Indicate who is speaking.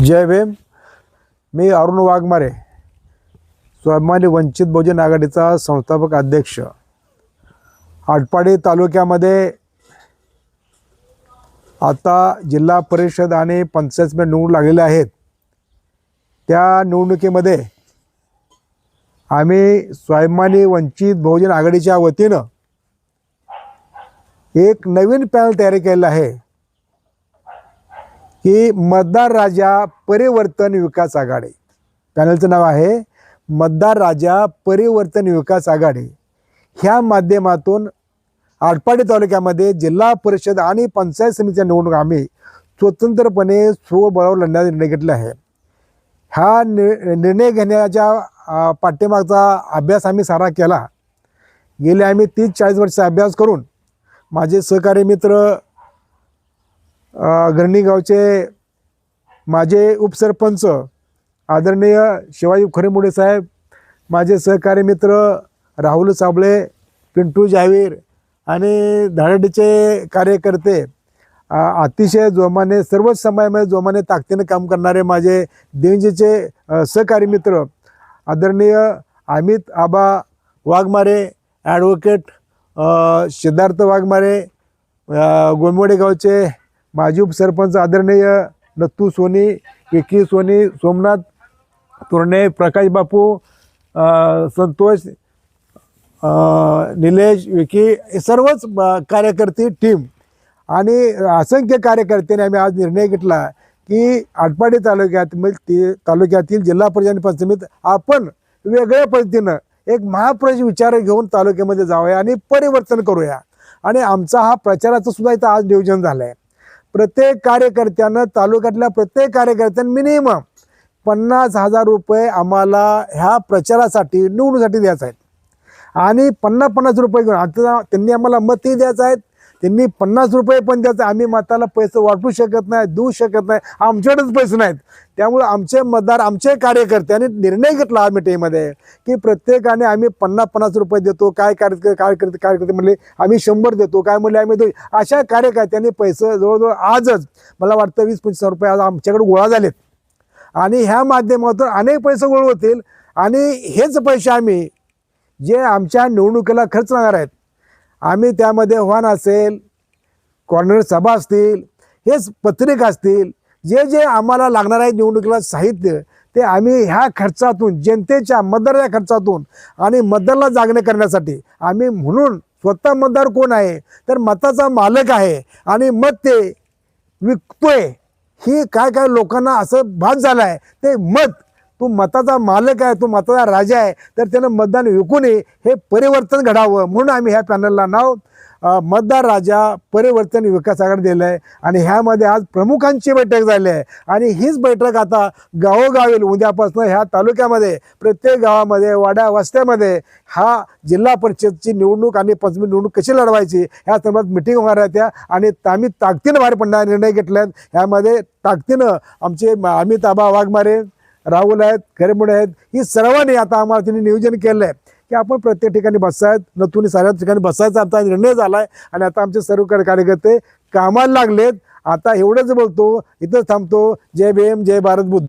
Speaker 1: जय भीम. मी अरुण वाघमारे. स्वाभिमानी वंचित बहुजन आघाडीचा संस्थापक अध्यक्ष. आटपाडी तालुक्यामध्ये आता जिल्हा परिषद आणि पंचायत समिती निवडणूक लागलेल्या आहेत. त्या निवडणुकीमध्ये आम्ही स्वाभिमानी वंचित बहुजन आघाडीच्या वतीनं एक नवीन पॅनल तयारी केलेला आहे. की मतदार राजा परिवर्तन विकास आघाडी. पॅनलचं नाव आहे मतदार राजा परिवर्तन विकास आघाडी. ह्या माध्यमातून आटपाडी तालुक्यामध्ये जिल्हा परिषद आणि पंचायत समितीच्या निवडणूक आम्ही स्वतंत्रपणे स्वबळावर लढण्याचा निर्णय घेतला आहे. ह्या नि निर्णय घेण्याच्या अ, पाठीमागचा अभ्यास आम्ही सारा केला. गेले आम्ही तीस चाळीस वर्षाचा अभ्यास करून माझे सहकारी मित्र अ, गावचे माझे उपसरपंच आदरणीय शिवाजी खरेमुडे साहेब माझे सहकारी मित्र राहुल साबळे पिंटू जावीर आणि धाडडीचे कार्यकर्ते अतिशय जोमाने सर्वच समयामध्ये जोमाने ताकदीने काम करणारे माझे देवजीचे सहकारी मित्र आदरणीय अमित आबा वाघमारे ॲडव्होकेट सिद्धार्थ वाघमारे अ, गावचे माजी उपसरपंच आदरणीय नत्तू सोनी विकी सोनी सोमनाथ तुर्णे प्रकाश बापू संतोष निलेश विकी हे सर्वच कार्यकर्ते टीम आणि असंख्य कार्यकर्त्यांनी आम्ही आज निर्णय घेतला की आटपाडी तालुक्यात ती तालुक्यातील जिल्हा परिषद पंचमीत आपण वेगळ्या पद्धतीनं एक महाप्रज विचार घेऊन तालुक्यामध्ये जाऊया आणि परिवर्तन करूया. आणि आमचा हा प्रचाराचं सुद्धा इथं आज नियोजन झालं आहे प्रत्येक कार्यकर्त्यानं तालुक्यातल्या प्रत्येक कार्यकर्त्यानं मिनिमम पन्नास हजार रुपये आम्हाला ह्या प्रचारासाठी निवडणुकीसाठी द्यायचं आहेत. आणि पन्नास पन्नास रुपये घेऊन आता त्यांनी आम्हाला मतही द्यायचं आहेत. त्यांनी पन्नास रुपये पण द्यायचं. आम्ही मताला पैसे वाटू शकत नाही देऊ शकत नाही. आमच्याकडेच पैसे नाहीत. त्यामुळे आमचे मतदार आमचे कार्यकर्त्यांनी निर्णय घेतला आम्ही मिटिंगमध्ये की प्रत्येकाने आम्ही पन्नास पन्नास रुपये देतो. काय कार्य कार्यकर्ते कार्यकर्ते म्हणले आम्ही शंभर देतो. काय म्हणले आम्ही देऊ. अशा कार्यकर्त्यांनी पैसे जवळजवळ आजच मला वाटतं वीस पंचवीस रुपये आज आमच्याकडे गोळा झालेत. आणि ह्या माध्यमातून अनेक पैसे गोळ होतील. आणि हेच पैसे आम्ही जे आमच्या निवडणुकीला खर्च लागणार आहेत आम्ही त्यामध्ये वाहन असेल कॉर्नर सभा असतील हेच पत्रिका असतील जे जे आम्हाला लागणार आहे निवडणुकीला साहित्य ते आम्ही ह्या खर्चातून जनतेच्या मतदाराच्या खर्चातून आणि मतदारला जागणे करण्यासाठी आम्ही म्हणून स्वतः मतदार कोण आहे तर मताचा मालक आहे आणि मत ते विकतोय. ही काय काय लोकांना असं भास झालं आहे ते मत तू मताचा मालक आहे तू मताचा राजा आहे तर त्यानं मतदान विकू नये हे परिवर्तन घडावं. म्हणून आम्ही ह्या पॅनलला नाव मतदार राजा परिवर्तन विकास आघाडी दिलं आहे. आणि ह्यामध्ये आज प्रमुखांची बैठक झाली आहे. आणि हीच बैठक आता गावोगावी उद्यापासून ह्या तालुक्यामध्ये प्रत्येक गावामध्ये वाड्या वस्त्यामध्ये हा जिल्हा परिषदची निवडणूक आणि पंचमी निवडणूक कशी लढवायची ह्या संदर्भात मिटिंग होणार आहेत त्या आणि आम्ही ताकदीनं बाहेर पडणारा निर्णय घेतला आहे ह्यामध्ये ताकदीनं आमचे म- अमित आबा वाघमारे राहुल आहेत खरेमुडे आहेत ही सर्वांनी आता आम्हाला त्यांनी नियोजन केलं आहे की आपण प्रत्येक ठिकाणी बसायत नतून साऱ्या ठिकाणी बसायचा. आमचा निर्णय झाला आहे आणि आता आमचे सर्व कार्य- कार्यकर्ते कामाला लागलेत. आता एवढंच बोलतो इथंच थांबतो. जय भीम जय भारत बुद्ध.